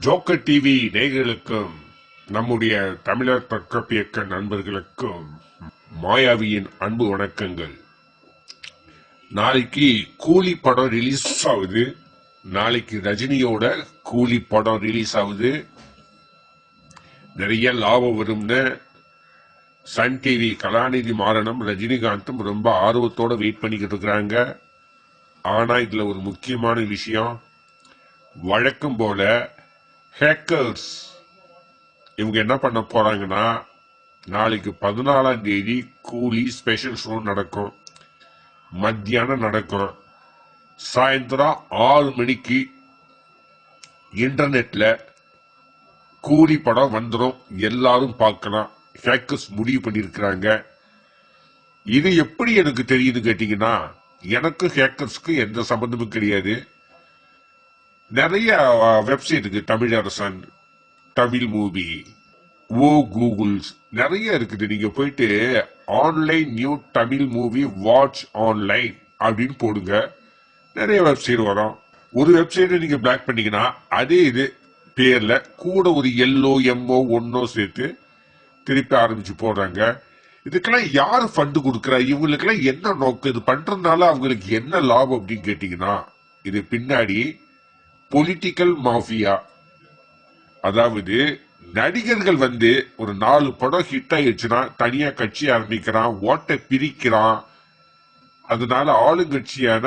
Joker TV நேயர்களுக்கும் நம்முடைய தமிழர் தற்கப்பியக்க நண்பர்களுக்கும் மாயாவியின் அன்பு வணக்கங்கள். நாளைக்கு கூலி படம் ரிலீஸ் ஆகுது. நாளைக்கு ரஜினியோட கூலி படம் ரிலீஸ் ஆகுது. நிறைய லாபம் வரும்னு சன் டிவி கலாநிதி மாறனும் ரஜினிகாந்தும் ரொம்ப ஆர்வத்தோட வெயிட் பண்ணிக்கிட்டு இருக்கிறாங்க. ஆனா இதுல ஒரு முக்கியமான விஷயம் வழக்கம் போல ஹேக்கர்ஸ் இவங்க என்ன பண்ண போறாங்கன்னா நாளைக்கு பதினாலாம் தேதி கூலி ஸ்பெஷல் ஷோ நடக்கும். மத்தியானம் நடக்கும். சாயந்தரம் ஆறு மணிக்கு இன்டர்நெட்ல கூலி படம் வந்துடும் எல்லாரும் பார்க்கலாம். ஹேக்கர்ஸ் முடிவு பண்ணியிருக்கிறாங்க. இது எப்படி எனக்கு தெரியுது கேட்டீங்கன்னா எனக்கு ஹேக்கர்ஸ்க்கு எந்த சம்பந்தமும் கிடையாது. நிறைய வெப்சைட் இருக்கு. தமிழரசன் தமிழ் மூவி ஓ கூகுள்ஸ் நிறைய இருக்குது. நீங்க போயிட்டு online new Tamil movie watch online அப்படின்னு போடுங்க. நிறைய வெப்சைட் வரும். ஒரு வெப்சைட்டை நீங்க பிளாக் பண்ணீங்கன்னா அதே இது பேர்ல கூட ஒரு எல்லோ எம்ஓ ஒன்னோ சேர்த்து திருப்பி ஆரம்பிச்சு போடுறாங்க. இதுக்கெல்லாம் யாரு ஃபண்டு கொடுக்குறா? இவங்களுக்கெல்லாம் என்ன நோக்கம்? இது பண்றதுனால அவங்களுக்கு என்ன லாபம் அப்படின்னு கேட்டீங்கன்னா இது பின்னாடி பொலிட்டிக்கல் மாஃபியா அதாவது நடிகர்கள் வந்து ஒரு நாலு படம் ஹிட் ஆயிடுச்சுன்னா தனியா கட்சி ஆரம்பிக்கிறான் ஓட்டை பிரிக்கிறான். அதனால ஆளுங்கட்சியான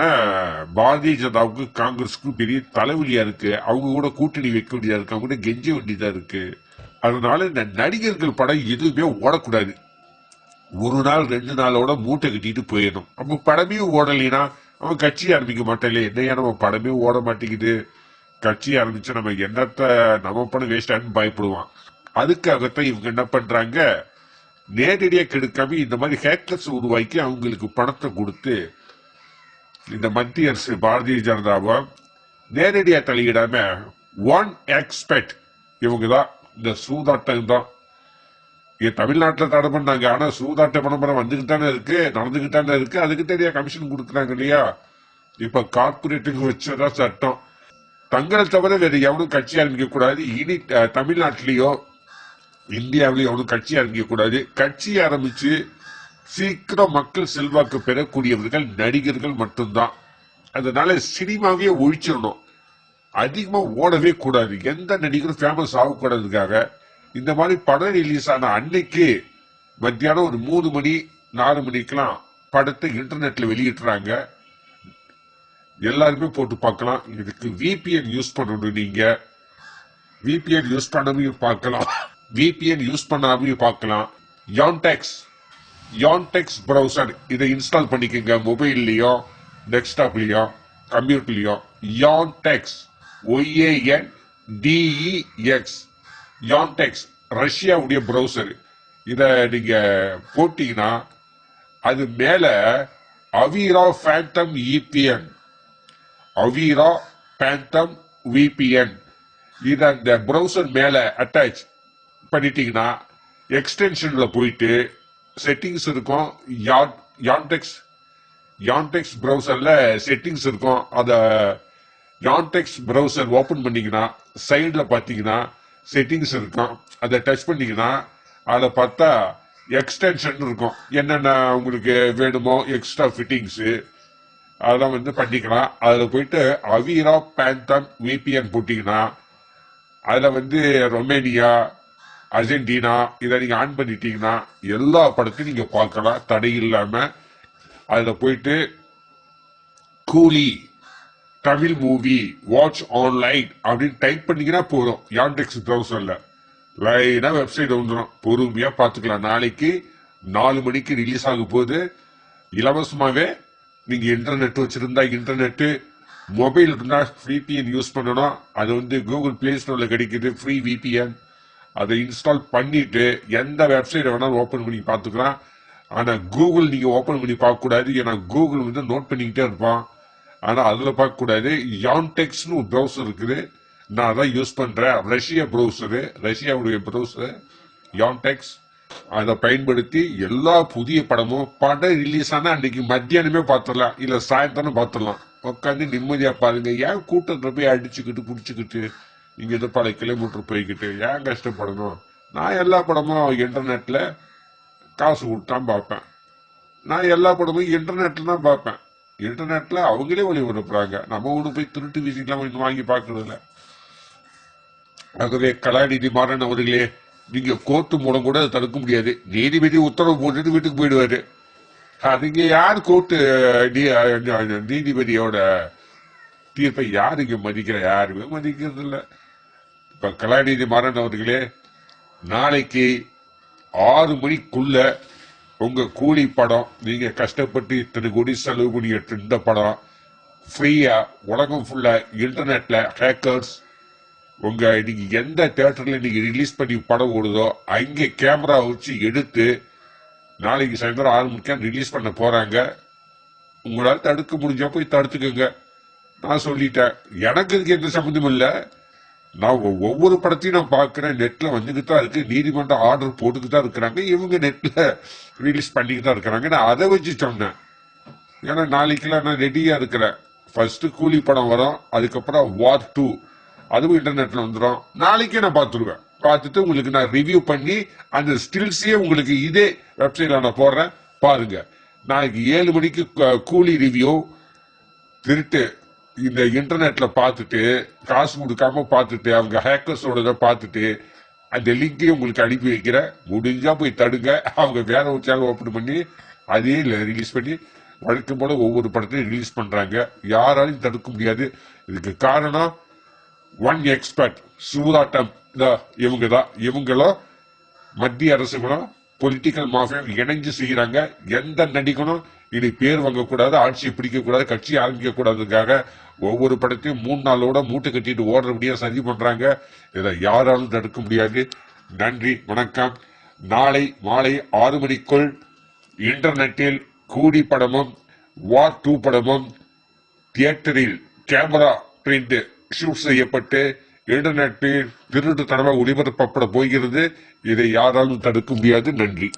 பாரதிய ஜனதாவுக்கு காங்கிரஸுக்கு பெரிய தலைவலியா இருக்கு. அவங்க கூட கூட்டணி வைக்க வேண்டியதா இருக்கு. அவங்க கூட கெஞ்ச வேண்டியதா இருக்கு. அதனால இந்த நடிகர்கள் படம் எதுவுமே ஓடக்கூடாது. ஒரு நாள் ரெண்டு நாளோட மூட்டை கட்டிட்டு போயிடணும். அப்ப படமே ஓடலைன்னா அவன் கட்சி ஆரம்பிக்க மாட்டான் என்னையா நம்ம படமே ஓட மாட்டேங்குது? கட்சி ஆரம்பிச்சு நம்ம என்னத்த நம்ம பணம் வேஸ்டான்னு பயப்படுவான். அதுக்காகத்தான் இவங்க என்ன பண்றாங்க? நேரடியாக கெடுக்காம இந்த மாதிரி ஹேக்கர்ஸ் உருவாக்கி அவங்களுக்கு பணத்தை கொடுத்து இந்த மத்திய அரசு பாரதிய ஜனதாவை நேரடியா தலையிடாம ஒன் எக்ஸ்பெக்ட் இவங்க தான் இந்த சூதாட்டம் தான். இங்க தமிழ்நாட்டில் தடை பண்ணாங்க. ஆனா சூதாட்ட பணம்பரம் வந்துகிட்டு தானே இருக்கு நடந்துகிட்டு தானே இருக்கு. அதுக்கு தெரியா கமிஷன் கொடுக்குறாங்க இல்லையா? இப்ப கார்பரேட்டுக்கு வச்சதா சட்டம். தங்களை தவிர வேறு எவனும் கட்சி ஆரம்பிக்கக்கூடாது இனி அஹ், தமிழ்நாட்டிலேயோ இந்தியாவிலேயோ எவனும் கட்சி ஆரம்பிக்கக்கூடாது கட்சி ஆரம்பிச்சு சீக்கிரம் மக்கள் செல்வாக்கு பெறக்கூடியவர்கள் நடிகர்கள் மட்டும்தான். அதனால சினிமாவே ஒழிச்சிடணும். அதிகமாக ஓடவே கூடாது. எந்த நடிகரும் ஃபேமஸ் ஆகக்கூடாதுக்காக. இந்த மாதிரி படம் ரிலீஸ் ஆன அன்னைக்கு மத்தியானம் ஒரு மூணு மணி நாலு மணிக்கெல்லாம் படத்தை இன்டர்நெட்ல வெளியிட்டுறாங்க. எல்லாருமே போட்டு பார்க்கலாம். இதுக்கு விபிஎன் யூஸ் பண்ணணும் நீங்க. விபிஎன் யூஸ் பண்ணாமையும் பார்க்கலாம். விபிஎன் யூஸ் பண்ணாமையும் பார்க்கலாம். யான்டெக்ஸ் யான்டெக்ஸ் ப்ரௌசர் இதை இன்ஸ்டால் பண்ணிக்கோங்க. மொபைல்லையோ டெஸ்க்டாப்லையோ கம்ப்யூட்டர்லையோ யான்டெக்ஸ் ஒய்ஏஎன் டிஇஎக்ஸ் யான்டெக்ஸ் ரஷ்யாவுடைய ப்ரௌசர் இதை நீங்க போட்டீங்கன்னா அது மேல Avira Phantom VPN Avira Phantom VPN இதை அந்த ப்ரௌசர் மேல அட்டாச் பண்ணிட்டீங்கன்னா எக்ஸ்டென்ஷன்ல போயிட்டு செட்டிங்ஸ் இருக்கும். யான்டெக்ஸ் யான்டெக்ஸ் ப்ரௌசரில் செட்டிங்ஸ் இருக்கும். அத யான்டெக்ஸ் ப்ரௌசர் ஓபன் பண்ணீங்கன்னா சைடுல பாத்தீங்கன்னா செட்டிங்ஸ் இருக்கும். அதை டச் பண்ணீங்கன்னா அதை பார்த்தா எக்ஸ்டென்ஷன் இருக்கும். என்னென்ன உங்களுக்கு வேணுமோ எக்ஸ்ட்ரா ஃபிட்டிங்ஸ் அதெல்லாம் வந்து பண்ணிக்கலாம். அதில் போயிட்டு அவிரா பேந்தம் விபிஎன் போட்டிங்கன்னா அதில் வந்து ரொமேனியா அர்ஜென்டினா இதை நீங்கள் ஆன் பண்ணிட்டீங்கன்னா எல்லா படத்தையும் நீங்கள் பார்க்கலாம். தடை இல்லாமல் அதில் போயிட்டு Coolie Tamil movie watch online அப்படின்னு டைப் பண்ணீங்கன்னா போதும். யாண்டெக்ஸ் ப்ரௌசர்ல லைனா வெப்சைட் வந்துடும் பொறுமையா பாத்துக்கலாம் நாளைக்கு நாலு மணிக்கு ரிலீஸ் ஆக போகுது. இலவசமாவே நீங்க இன்டர்நெட் வச்சிருந்தா இன்டர்நெட் மொபைல் இருந்தா VPN யூஸ் பண்ணணும். அது வந்து கூகுள் பிளே ஸ்டோர்ல கிடைக்குது ஃப்ரீ விபிஎன் அதை இன்ஸ்டால் பண்ணிட்டு எந்த வெப்சைட் வேணாலும் ஓபன் பண்ணி பார்த்துக்கலாம். ஆனா கூகுள் நீங்க ஓபன் பண்ணி பார்க்க கூடாது ஏன்னா கூகுள் வந்து நோட் பண்ணிக்கிட்டே இருப்பான். ஆனா அதுல பார்க்க கூடாது யான்டெக்ஸ்னு ஒரு ப்ரௌசர் இருக்குது. நான் அதான் யூஸ் பண்றேன். ரஷ்ய ப்ரௌசரு ரஷ்யாவுடைய ப்ரௌசர் யான்டெக்ஸ் அதை பயன்படுத்தி எல்லா புதிய படமும் படம் ரிலீஸ் ஆனா அன்னைக்கு மத்தியானமே பார்த்துடலாம் இல்ல சாயந்தரம் பார்த்துடலாம். உட்காந்து நிம்மதியா பாருங்க ஏன் கூட்டத்தில் போய் அடிச்சுக்கிட்டு பிடிச்சிக்கிட்டு இங்க இருந்து பல கிலோமீட்டர் போய்கிட்டு ஏன் கஷ்டப்படணும்? நான் எல்லா படமும் இன்டர்நெட்ல காசு கொடுத்தான் பார்ப்பேன். நான் எல்லா படமும் இன்டர்நெட்ல தான் பார்ப்பேன். இன்டர்நெட்ல அவங்களே ஒளிபரப்புறாங்க நம்ம ஒன்று போய் திருட்டு வீசிக்கலாம் வாங்கி பார்க்கறதில்ல. ஆகவே கலாநிதி மாறன் அவர்களே நீங்க கோர்ட்டு மூலம் கூட அதை தடுக்க முடியாது. நீதிபதி உத்தரவு போட்டுட்டு வீட்டுக்கு போயிடுவாரு. அதுங்க யார் கோர்ட்டு நீதிபதியோட தீர்ப்பை யார் இங்க மதிக்கிற? யாருமே மதிக்கிறது இல்ல. இப்ப கலாநிதி மாறன் அவர்களே நாளைக்கு ஆறு மணிக்குள்ள உங்க கூலி படம் நீங்க கஷ்டப்பட்டு இத்தனை கோடி செலவு பண்ணி எடுத்த இந்த படம் ஃப்ரீயா உலகம் ஃபுல்லா இன்டர்நெட்ல ஹேக்கர்ஸ் உங்க நீங்க எந்த தேட்டர்ல நீங்க ரிலீஸ் பண்ணி படம் ஓடுதோ அங்கே கேமரா வச்சு எடுத்து நாளைக்கு சாயந்தரம் ஆறு மணிக்கு ரிலீஸ் பண்ண போறாங்க. உங்களால் தடுக்க முடிஞ்சா போய் தடுத்துக்கோங்க. நான் சொல்லிட்டேன். எனக்கு இதுக்கு எந்த சம்மந்தமும் இல்லை. நான் ஒவ்வொரு படத்தையும் நான் பார்க்குறேன். நெட்டில் வந்துக்கிட்டு தான் இருக்கு. நீதிமன்றம் ஆர்டர் போட்டுக்கிட்டு தான் இருக்கிறாங்க. இவங்க நெட்டில் ரிலீஸ் பண்ணிக்கிட்டு தான் இருக்கிறாங்க. நான் அதை வச்சு சொன்னேன். ஏன்னா நாளைக்கெல்லாம் நான் ரெடியாக இருக்கிறேன். ஃபர்ஸ்ட் கூலி படம் வரும். அதுக்கப்புறம் வார் டூ அதுவும் இன்டர்நெட்ல வந்துடும் நாளைக்கே நான் பார்த்துருவேன். பார்த்துட்டு உங்களுக்கு நான் ரிவ்யூ பண்ணி அந்த ஸ்டில்ஸையே உங்களுக்கு இதே வெப்சைட்ல நான் போடுறேன். பாருங்க. நாளைக்கு ஏழு மணிக்கு கூலி ரிவ்யூ திருட்டு. இந்த இன்டர்நெட்ல பார்த்துட்டு காசு கொடுக்காம பார்த்துட்டு அவங்க ஹேக்கர்ஸோட பார்த்துட்டு அந்த லிங்கையும் உங்களுக்கு அனுப்பி வைக்கிறேன். முடிஞ்சா போய் தடுங்க. அவங்க வேற ஒரு சேனல் ஓபன் பண்ணி அதே ரிலீஸ் பண்ணி வழக்கம் போல ஒவ்வொரு படத்தையும் ரிலீஸ் பண்றாங்க. யாராலையும் தடுக்க முடியாது. இதுக்கு காரணம் ஒன் எக்ஸ்பர்ட் சூதாட்டம். இவங்க தான் இவங்களும் மத்திய அரசுகளும் பொலிட்டிக்கல் மாஃபியம் இணைஞ்சு செய்யறாங்க. எந்த நடிகனும் இனி பேர் வாங்கக்கூடாது ஆட்சியை பிடிக்க கூடாது கட்சி ஆரம்பிக்க கூடாதுக்காக ஒவ்வொரு படத்தையும் மூணு நாளோட மூட்டை கட்டிட்டு ஓடுறபடியா சரி பண்றாங்க. இதை யாராலும் தடுக்க முடியாது. நன்றி வணக்கம். நாளை மாலை ஆறு மணிக்குள் இன்டர்நெட்டில் கூடி படமும் வார் டூ படமும் தியேட்டரில் கேமரா பிரிண்ட் ஷூட் செய்யப்பட்டு இன்டர்நெட்டில் திருட்டு தடவை ஒளிபரப்பப்பட போகிறது. இதை யாராலும் தடுக்க முடியாது. நன்றி.